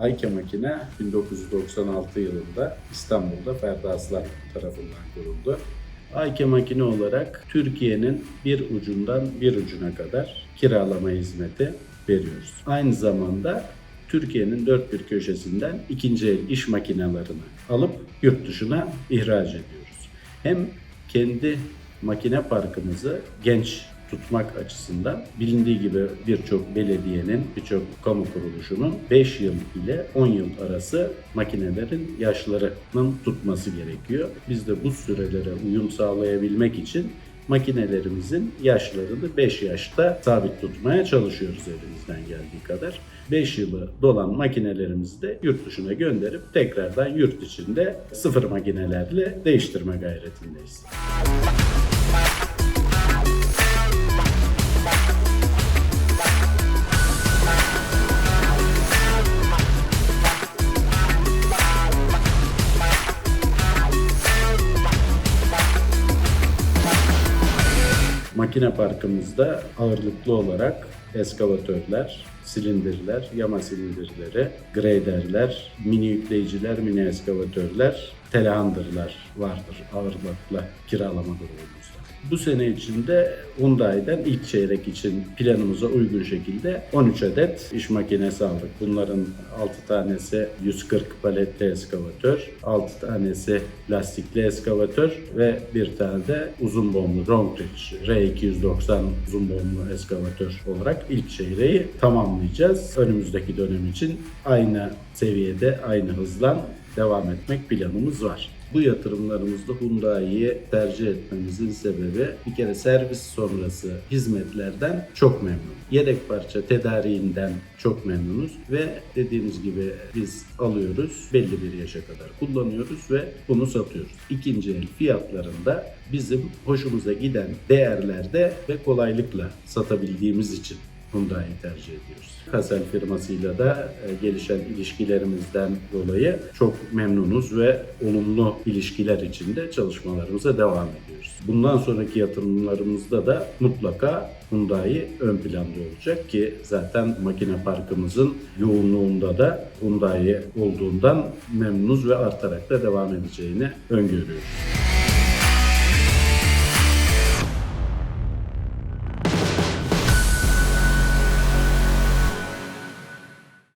Ayke Makine 1996 yılında İstanbul'da Ferdi Aslan tarafından kuruldu. Ayke Makine olarak Türkiye'nin bir ucundan bir ucuna kadar kiralama hizmeti veriyoruz. Aynı zamanda Türkiye'nin dört bir köşesinden ikinci el iş makinelerini alıp yurt dışına ihraç ediyoruz. Hem kendi makine parkımızı genç tutmak açısından bilindiği gibi birçok belediyenin, birçok kamu kuruluşunun 5 yıl ile 10 yıl arası makinelerin yaşlarının tutması gerekiyor. Biz de bu sürelere uyum sağlayabilmek için makinelerimizin yaşlarını 5 yaşta sabit tutmaya çalışıyoruz elimizden geldiği kadar. 5 yılı dolan makinelerimizi de yurt dışına gönderip tekrardan yurt içinde sıfır makinelerle değiştirme gayretindeyiz. Makine parkımızda ağırlıklı olarak eskavatörler, silindirler, yama silindirleri, graderler, mini yükleyiciler, mini eskavatörler, telehandırlar vardır ağırlıkla kiralama grubumuzda. Bu sene içinde Hyundai'den ilk çeyrek için planımıza uygun şekilde 13 adet iş makinesi aldık. Bunların 6 tanesi 140 paletli eskavatör, 6 tanesi lastikli eskavatör ve bir tane de uzun bomblu Longreach R290 uzun bomblu eskavatör olarak ilk çeyreği tamamlayacağız. Önümüzdeki dönem için aynı seviyede, aynı hızla devam etmek planımız var. Bu yatırımlarımızda Hyundai'yi tercih etmemizin sebebi bir kere servis sonrası hizmetlerden çok memnun. Yedek parça tedariğinden çok memnunuz ve dediğimiz gibi biz alıyoruz belli bir yaşa kadar kullanıyoruz ve bunu satıyoruz. İkinci el fiyatlarında bizim hoşumuza giden değerlerde ve kolaylıkla satabildiğimiz için Hyundai'yi tercih ediyoruz. Kasel firmasıyla da e, gelişen ilişkilerimizden dolayı çok memnunuz ve olumlu ilişkiler içinde çalışmalarımıza devam ediyoruz. Bundan sonraki yatırımlarımızda da mutlaka Hyundai ön planda olacak ki zaten makine parkımızın yoğunluğunda da Hyundai olduğundan memnunuz ve artarak da devam edeceğini öngörüyoruz.